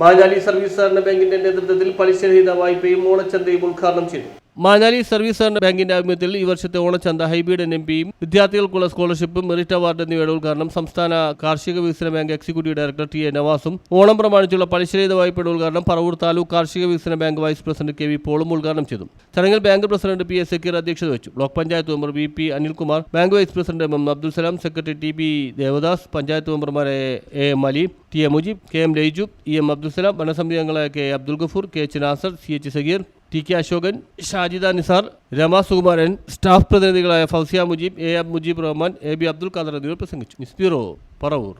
Manjali service സഹകരണ ബാങ്കിന്റെ നേതൃത്വത്തിൽ പലിശരഹിത വായ്പയും ഓണച്ചന്തയും ഉദ്ഘാടനം ചെയ്തു. മാഞ്ഞാലി സർവീസ് സഹകരണ ബാങ്കിന്റെ ആഭിമുഖ്യത്തിൽ ഈ വർഷത്തെ ഓണച്ചന്ത ഹൈബീഡ് എം പിയും വിദ്യാർത്ഥികൾക്കുള്ള സ്കോളർഷിപ്പും മെറിറ്റ് അവാർഡ് എന്നിവയുടെ ഉദ്ഘാടനം സംസ്ഥാന കാർഷിക വികസന bank executive director T A നവാസും Onam പ്രമാണിച്ചുള്ള പലിശരഹിത വായ്പയുടെ ഉദ്ഘാടനം പറവൂർ താലൂക്ക് കാർഷിക വികസന bank vice president K V പോളും ഉദ്ഘാടനം ചെയ്തു. ചടങ്ങിൽ bank president P S Zakir അധ്യക്ഷത വെച്ചു. Block panchayat member V P Anilkumar bank vice president M M Abdul Salam secretary T B Devadas panchayat മെമ്പർമാരെ A M Ali T A Mujeeb K M Laiju E M Abdulsalam Salam അംഗങ്ങളായ K Abdul Gafoor K H Nasar C H Sageer T K Ashokan Shajida Nisar Rama Sukumaran staff പ്രതിനിധികളായ Fousiya Mujeeb A M Mujeeb Rahman A B Abdul Khader എന്നിവർ പ്രസംഗിച്ചു. News bureau Paravur.